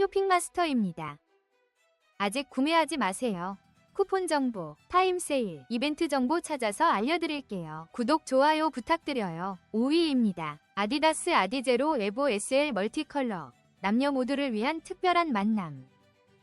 쇼핑마스터입니다. 아직 구매하지 마세요. 쿠폰 정보, 타임 세일, 이벤트 정보 찾아서 알려드릴게요. 구독, 좋아요 부탁드려요. 5위입니다. 아디다스 아디제로 에보 SL 멀티컬러. 남녀 모두를 위한 특별한 만남.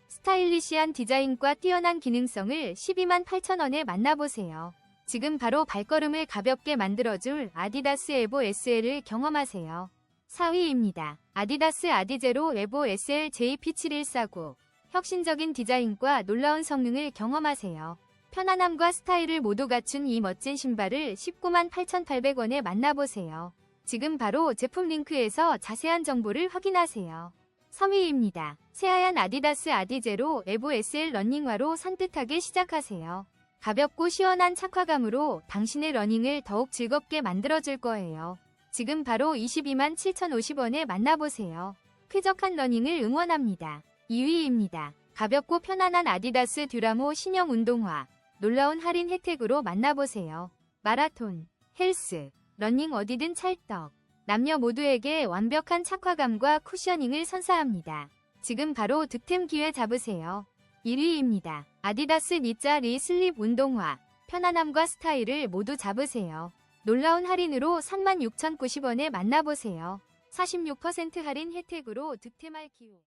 스타일리시한 디자인과 뛰어난 기능성을 12만 8천원에 만나보세요. 지금 바로 발걸음을 가볍게 만들어줄 아디다스 에보 SL을 경험하세요. 4위입니다. 아디다스 아디제로 에보 SL JP7149 혁신적인 디자인과 놀라운 성능을 경험하세요. 편안함과 스타일을 모두 갖춘 이 멋진 신발을 19만 8,800원에 만나보세요. 지금 바로 제품 링크에서 자세한 정보를 확인하세요. 3위입니다. 새하얀 아디다스 아디제로 에보 SL 러닝화로 산뜻하게 시작하세요. 가볍고 시원한 착화감으로 당신의 러닝을 더욱 즐겁게 만들어줄 거예요. 지금 바로 22만 7,050원에 만나보세요. 쾌적한 러닝을 응원합니다. 2위입니다. 가볍고 편안한 아디다스 듀라모 신형 운동화. 놀라운 할인 혜택으로 만나보세요. 마라톤, 헬스, 러닝 어디든 찰떡. 남녀 모두에게 완벽한 착화감과 쿠셔닝을 선사합니다. 지금 바로 득템 기회 잡으세요. 1위입니다. 아디다스 니짜 리 슬립 운동화. 편안함과 스타일을 모두 잡으세요. 놀라운 할인으로 36,090원에 만나보세요. 46% 할인 혜택으로 득템할 기회.